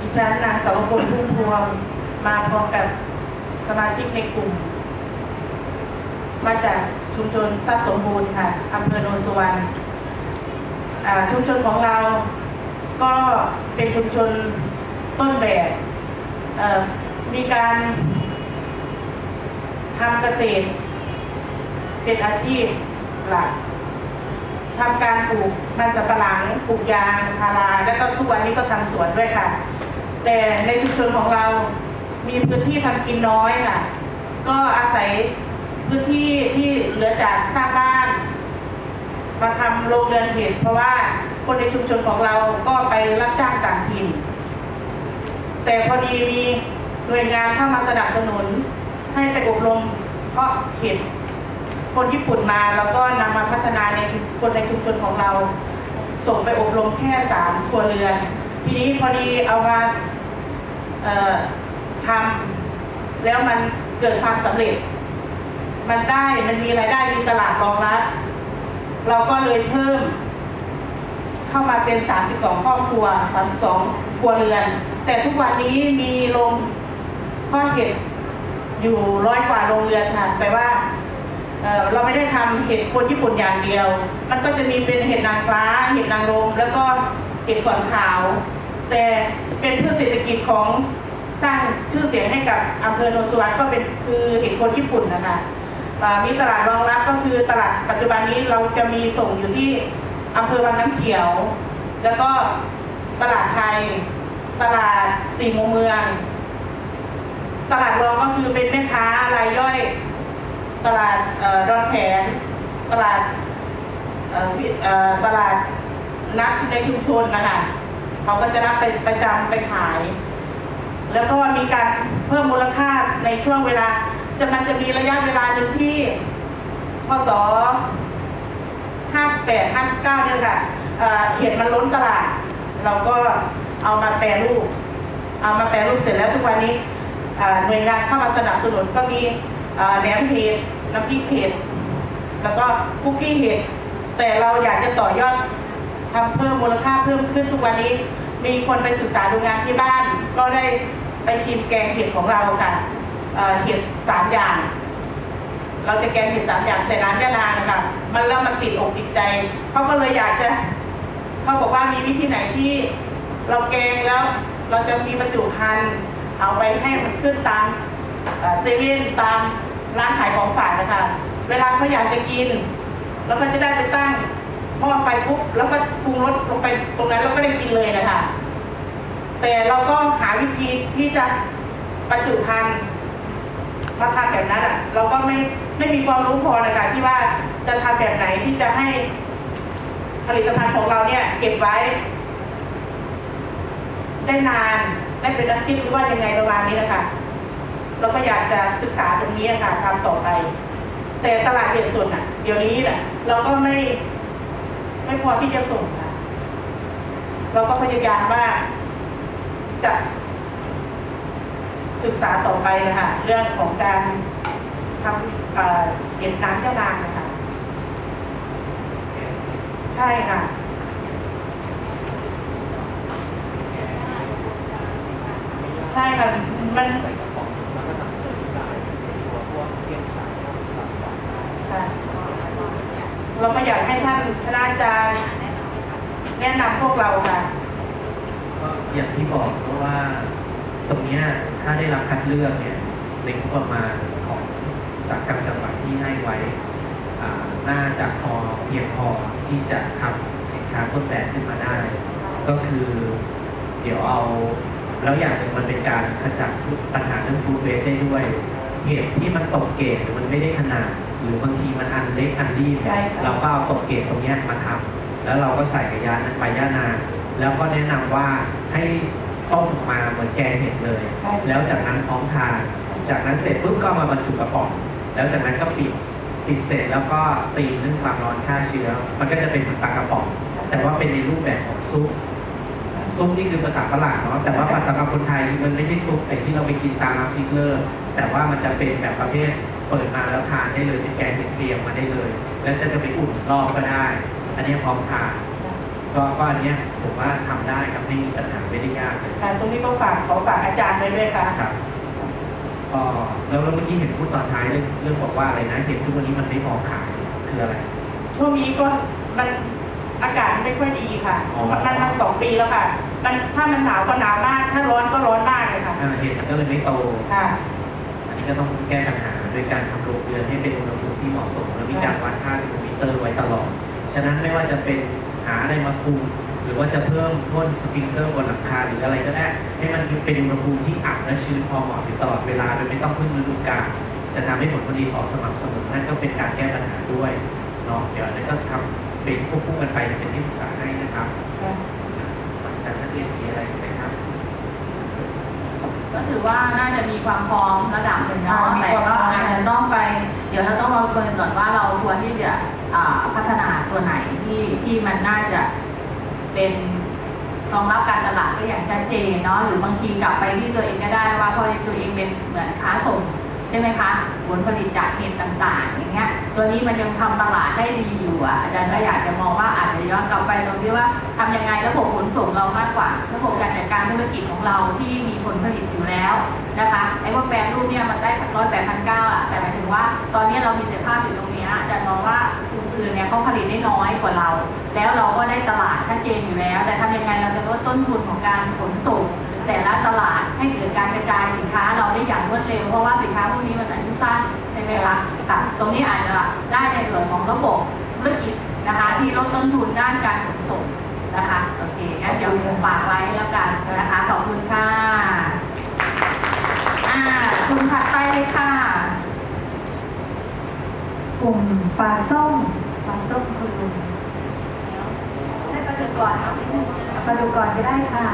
ดิฉันนางสาวพลพุ่มพวงมาพร้อมกับสมาชิกในกลุ่ม มาจากชุมชนทรัพย์สมบูรณ์ค่ะอำเภอโนนสุวรรณชุมชนของเราก็เป็นชุมชนต้นแบบมีการทำเกษตร เป็นอาชีพหลัก ทำการปลูกมันสำปะหลังปลูกยางพาราแล้วก็ทุกวันนี้ก็ทำสวนด้วยค่ะ แต่ในชุมชนของเรามีพื้นที่ทำกินน้อยค่ะ ก็อาศัยพื้นที่ที่เหลือจากสร้างบ้านมาทำโรงเรือนเห็ดเพราะว่าคนในชุมชนของเราก็ไปรับจ้างต่างถิ่น แต่พอดีมีหน่วยงานเข้ามาสนับสนุนให้ไปอบรมเพาะเห็ด คนญี่ปุ่นมาแล้วก็นำมาพัฒนาในคนในชุมชนของเรา ส่งไปอบรมแค่สามครัวเรือน ทีนี้พอดีเอามาทำแล้วมันเกิดความสำเร็จ มันได้มันมีรายได้มีตลาดรองรับเราก็เลยเพิ่ม เข้ามาเป็น 32 ครอบครัว 32 ครัวเรือน แต่ทุกวันนี้มีโรงเพ่อเห็ดอยู่ร้อยกว่าโรงเรือนค่ะแต่ว่า เราไม่ได้ทำเห็ดคนญี่ปุ่นอย่างเดียว มันก็จะมีเป็นเห็ดนางฟ้า เห็ดนางรมแล้วก็เห็ดก่อนขาว แต่เป็นเพืชเศรษฐกิจของสร้างชื่อเสียงให้กับอำเภอโนนสุวรรณก็เป็นคือเห็ดคนญี่ปุ่นนะคะมีตลาดรองรับก็คือตลาดปัจจุบันนี้เราจะมีส่งอยู่ที่อำเภอวังน้ำเขียว แล้วก็ตลาดไทย ตลาดสี่มุมเมือง ตลาดรองก็คือเป็นแม่ค้า ตลาดเอ่อดอนแผน ตลาดตลาดนัดในชุมชนนะคะเขาก็จะรับไปประจำไปขาย แล้วก็มีการเพิ่มมูลค่าในช่วงเวลา จะมันจะมีระยะเวลาหนึ่งที่พศ58 59เนี่ยค่ะเเห็ดมันล้นตลาด เราก็เอามาแปรรูป เอามาแปรรูปเสร็จแล้วทุกวันนี้หน่วยงานเข้ามาสนับสนุนก็มี แหนมเห็ดน้ำพริกเห็ดแล้วก็คุกกี้เห็ดแต่เราอยากจะต่อยอดทำเพิ่มมูลค่าเพิ่มขึ้นทุกวันนี้ มีคนไปศึกษาดูงานที่บ้าน ก็ได้ไปชิมแกงเห็ดของเราค่ะเอ่อเห็ดสามอย่าง เราจะแกงเห็ดสามอย่างใส่น้ำยะนานะคะมันแล้วมันติดอกติดใจเขาก็เลยอยากจะเขาบอกว่ามีวิธีไหนที่เราแกงแล้ว เราจะมีบรรจุภัณฑ์เอาไปให้มันขึ้นตาม เซเว่นตามร้านขายของฝากนะคะ เวลาเขาอยากจะกิน แล้วก็จะได้ไปตั้งหม้อไฟปุ๊บแล้วก็ปรุงรสลงไปตรงนั้นแล้วก็ได้กินเลยนะคะ แต่เราก็หาวิธีที่จะบรรจุภัณฑ์มาทำแบบนั้นอะ เราก็ไม่ไม่มีความรู้พอนะคะที่ว่าจะทำแบบไหนที่จะให้ผลิตภัณฑ์ของเราเนี่ย เก็บไว้ ได้นานได้เป็นอาทิตย์หรือว่ายังไงประมาณนี้นะคะ เราก็อยากจะศึกษาตรงนี้นะคะทำต่อไป แต่ตลาดเด็ดส่วนอะ เดี๋ยวนี้น่ะ เราก็ไม่ไม่พอที่จะส่งค่ะเราก็พยายามว่าจะศึกษาต่อไปนะคะเรื่องของการทำเอ่อเห็ดน้ำเจ้านางนะคะใช่ค่ะใช่ค่ะมัน ใส่กระป๋องแล้วก็นำเสนอได้ตัวพวกเทียนฉายพวกต่างๆ ค่ะเราก็อยากให้ท่านคณาจารย์ แนะนำพวกเราค่ะ ก็อย่างที่บอกเพราะว่าตรงเนี้ยถ้าได้รับคัดเลือกเนี่ยในงบประมาณของอุตสาหกรรมจังหวัดที่ให้ไว้อ่าน่าจะพอเพียงพอที่จะทำสินค้าต้นแบบขึ้นมาได้ ก็คือเดี๋ยวเอา แล้วอย่างหนึ่งมันเป็นการขจัดปัญหาเรื่องฟูดเวสได้ด้วย เหตุที่มันตกเกรดหรือมันไม่ได้ขนาด หรือบางทีมันอันเล็กอันรีบใช่ค่ะ เราก็เอาตกเกรดตรงเนี้ยมาทำ แล้วเราก็ใส่กระยาใบย่านางแล้วก็แนะนำว่าให้ต้มมาเหมือนแกงเห็ดเลยใช่แล้วจากนั้นพร้อมทาน จากนั้นเสร็จปุ๊บก็เอามาบรรจุกระป๋องแล้วจากนั้นก็ปิดปิดเสร็จแล้วก็สตรีมเรื่องความร้อนฆ่าเชื้อ มันก็จะเป็นเหมือนปลากระป๋อง แต่ว่าเป็นในรูปแบบของซุปซุปนี่คือภาษาฝรั่งเนาะแต่ว่าภาษาคนไทยมันไม่ใช่ซุปไอ้ที่เราไปกินตามร้านซิกเลอร์ แต่ว่ามันจะเป็นแบบประเภทเปิดมาแล้วทานได้เลยเป็นแกงเค็มๆมาได้เลย แล้วจะจะไปอุ่นรอบก็ได้ อันนี้พร้อมทานก็ก็อันเนี้ยผมว่าทำได้ครับไม่มีปัญหาไม่ได้ยากเลยค่ะตรงนี้ก็ฝากขอฝากอาจารย์ไว้ด้วยค่ะครับก็แล้วแล้วเมื่อกี้เห็นพูดตอนท้ายเรื่องเรื่องบอกว่าอะไรนะเห็นทุกวันนี้มันไม่พอขายคืออะไรช่วงนี้ก็มันอากาศไม่ค่อยดีค่ะอ๋อมันมาสองปีแล้วค่ะมันถ้ามันหนาวก็หนาวมาก ถ้าร้อนก็ร้อนมากเลยค่ะอ่าเห็ดมันก็เลยไม่โตค่ะอันนี้ก็ต้องแก้ปัญหาโดยการทำโรงเรือนให้เป็นอุณหภูมิที่เหมาะสม และมีการวัดค่าเทอร์โมมิเตอร์ไว้ตลอด ฉะนั้นไม่ว่าจะเป็นหาอะไรมาคุมหรือว่าจะเพิ่มพ่นสปริงเกอร์บนหลังคาหรืออะไรก็ได้ ให้มันเป็นอุณหภูมิที่อับและชื้นพอเหมาะอยู่ตลอดเวลาโดยไม่ต้องพึ่งฤดูกาลจะทำให้ผลผลิตออกสม่ำเสมอนั่นก็เป็นการแก้ปัญหาด้วยเนาะเดี๋ยวอันนี้ก็ทำเป็นควบคู่กันไปเป็นที่ปรึกษาให้นะครับแต่นักเรียนมีอะไรไหมครับ ก็ถือว่าน่าจะมีความพร้อมระดับหนึ่งเนาะอ่ามีแต่ความพก็ร้อมอาจจะต้องไป เดี๋ยวเราต้องมาเปิดก่อนว่าเราควรที่จะอ่าพัฒนาตัวไหน ที่ที่มันน่าจะเป็นรองรับการตลาดได้อย่างชัดเจนเนาะหรือบางทีกลับไปที่ตัวเองก็ได้ว่าเพราะตัวเองเป็นเหมือนค้าส่งใช่ไหมคะผลผลิตจากเห็ดต่างๆ อย่างเงี้ย ตัวนี้มันยังทำตลาดได้ดีอยู่อะอาจารย์ก็อยากจะมองว่าอาจจะย้อนกลับไปตรงที่ว่าทำยังไงระบบขนส่งเรามากกว่า ระบบการจัดการธุรกิจของเราที่มีผลผลิตอยู่แล้วนะคะไอ้พวกแปรรูปเนี่ยมันได้ร้อยแปดพันเก้าอะแต่หมายถึงว่าตอนนี้เรามีเสรีภาพอยู่ตรง เขาผลิตได้น้อยกว่าเรา แล้วเราก็ได้ตลาดชัดเจนอยู่แล้ว แต่ทำยังไงเราจะลดต้นทุนของการขนส่งแต่ละตลาดให้เกิดการกระจายสินค้าเราได้อย่างรวดเร็ว เพราะว่าสินค้าพวกนี้มันอายุสั้นใช่ไหมคะค่ตรงนี้อาจจะได้ในส่วนของระบบธุรกิจนะคะ ที่ลดต้นทุนด้านการขนส่งนะคะโอเคงั้นเดี๋ยวผมฝากไว้แล้วกันนะคะขอบคุณค่ะอ่าคุณถัดไปเลยค่ะ กลุ่มปลาส้ม ลาส้มคุณลุงให้ประดูก่อนเอานิดนึงมาดูก่อนก็ได้ค่ะ